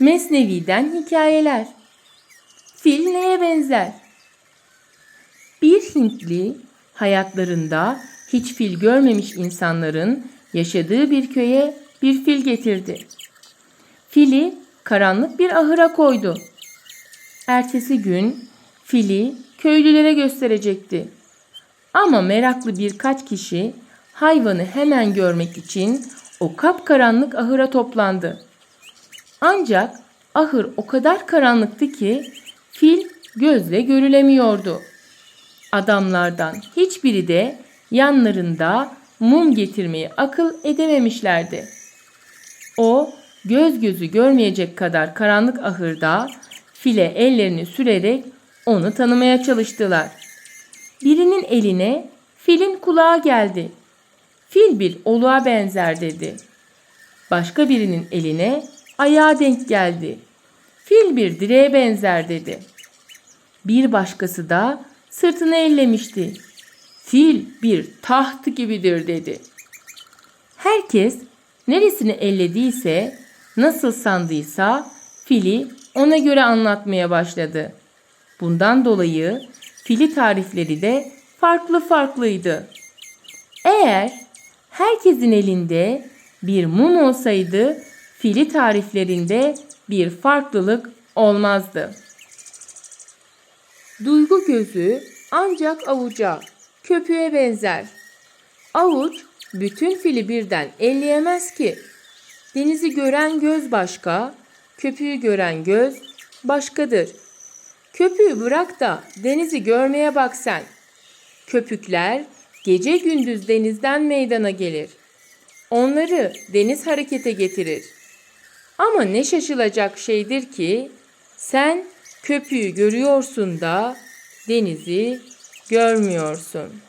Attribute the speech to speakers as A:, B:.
A: Mesnevi'den hikayeler. Fil neye benzer? Bir Hintli hayatlarında hiç fil görmemiş insanların yaşadığı bir köye bir fil getirdi. Fili karanlık bir ahıra koydu. Ertesi gün fili köylülere gösterecekti. Ama meraklı birkaç kişi hayvanı hemen görmek için o kapkaranlık ahıra toplandı. Ancak ahır o kadar karanlıktı ki fil gözle görülemiyordu. Adamlardan hiçbiri de yanlarında mum getirmeyi akıl edememişlerdi. O göz gözü görmeyecek kadar karanlık ahırda file ellerini sürerek onu tanımaya çalıştılar. Birinin eline filin kulağı geldi. Fil bir oluğa benzer dedi. Başka birinin eline ayağa denk geldi. Fil bir direğe benzer dedi. Bir başkası da sırtını ellemişti. Fil bir taht gibidir dedi. Herkes neresini ellediyse, nasıl sandıysa fili ona göre anlatmaya başladı. Bundan dolayı fili tarifleri de farklı farklıydı. Eğer herkesin elinde bir mum olsaydı fili tariflerinde bir farklılık olmazdı. Duygu gözü ancak avuca, köpüğe benzer. Avuç bütün fili birden elleyemez ki. Denizi gören göz başka, köpüğü gören göz başkadır. Köpüğü bırak da denizi görmeye bak sen. Köpükler gece gündüz denizden meydana gelir. Onları deniz harekete getirir. Ama ne şaşılacak şeydir ki sen köpüğü görüyorsun da denizi görmüyorsun.''